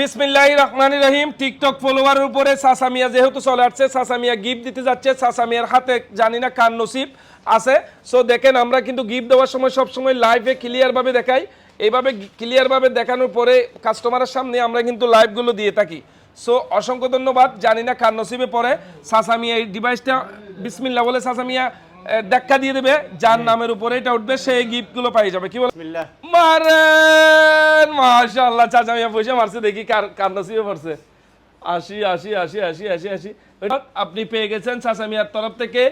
বিসমিল্লাহ রহমান রহিম, টিকটক ফলোয়ারের উপরে সাসামিয়া যেহেতু চলে আসছে সাসামিয়া গিফট দিতে যাচ্ছে সাসামিয়ার হাতে জানি না কার নসিব আছে। সো দেখেন, আমরা কিন্তু গিফট দেওয়ার সময় সবসময় লাইভে ক্লিয়ারভাবে দেখাই। এইভাবে ক্লিয়ারভাবে দেখানোর পরে কাস্টমারের সামনে আমরা কিন্তু লাইভগুলো দিয়ে থাকি। সো অসংখ্য ধন্যবাদ, জানি না কার নসিবে পরে সাসামিয়া এই ডিভাইসটা বিসমিল্লাহ বলে সাসামিয়া দেখা দিয়ে দেবে যার নামের উপরে এটা উঠবে সেই গিফটগুলো পাই যাবে। কি বল? মারেন! মাশাআল্লাহ চাচা মিয়া পয়সা মারছে দেখি কার কার নসিবে পড়ছে। আসি আশি আশি আশি আশি আশি আপনি পেয়ে গেছেন চাচা মিয়ার তরফ থেকে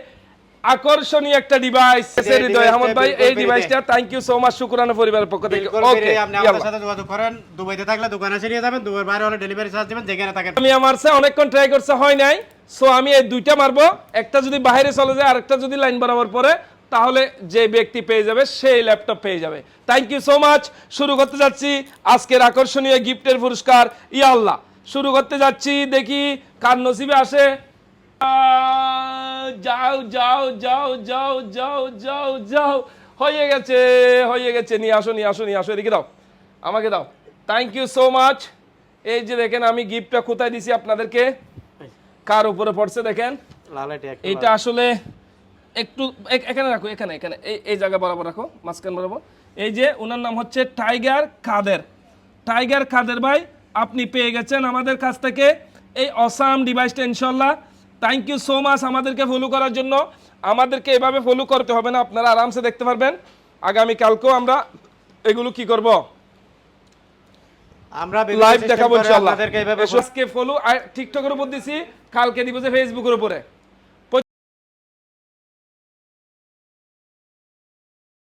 আকর্ষণীয় একটা ডিভাইস হৃদয় আহমদ ভাই এই ডিভাইসটা থ্যাংক ইউ সো মাচ শুক্রানা পরিবারের পক্ষ থেকে। ওকে আপনি আমাদের সাথে যোগাযোগ করেন দুবাইতে থাকলে দোকানে এসে নিয়ে যাবেন দুবার বাইরে হলে ডেলিভারি চার্জ দিবেন যেখানে থাকেন। আমি মারছে অনেকক্ষণ ট্রাই করছে হয় নাই। সো আমি এই দুইটা মারবো একটা যদি বাইরে চলে যায় আরেকটা যদি লাইন বরাবর পরে তাহলে যে ব্যক্তি পেয়ে যাবে সেই ল্যাপটপ পেয়ে যাবে। থ্যাংক ইউ সো মাচ শুরু করতে যাচ্ছি আজকের আকর্ষণীয় গিফটের পুরস্কার ইয়া আল্লাহ শুরু করতে যাচ্ছি দেখি কার নসিবে আসে। আহ, যাও যাও যাও যাও যাও যাও যাও। হয়ে গেছে হয়ে গেছে। নিয়ে আসো নিয়ে আসো নিয়ে আসো। এদিকে দাও। আমাকে দাও। থ্যাংক ইউ সো মাচ এই যে দেখেন আমি গিফটটা কোথায় দিছি আপনাদেরকে? কার উপরে পড়ছে দেখেন? এইটা আসলে একটু এখানে রাখো এখানে এখানে। এই এই জায়গা বরাবর রাখো মাঝখান বরাবর। এই যে ওনার নাম হচ্ছে টাইগার কাদের। টাইগার কাদের ভাই আপনি পেয়ে গেছেন আমাদের কাছ থেকে এই অসাম ডিভাইসটা ইনশাল্লাহ। থ্যাংক ইউ সো মাচ আমাদেরকে ফলো করার জন্য। আমাদেরকে এভাবে ফলো করতে হবে না আপনারা আরামসে দেখতে পারবেন। আগামী কালকেও আমরা এগুলো কি করব? আমরা লাইভ দেখাবো ইনশাআল্লাহ। আজকে ফলো টিকটকের উপর দিছি কালকে দিব যে ফেসবুকের উপরে।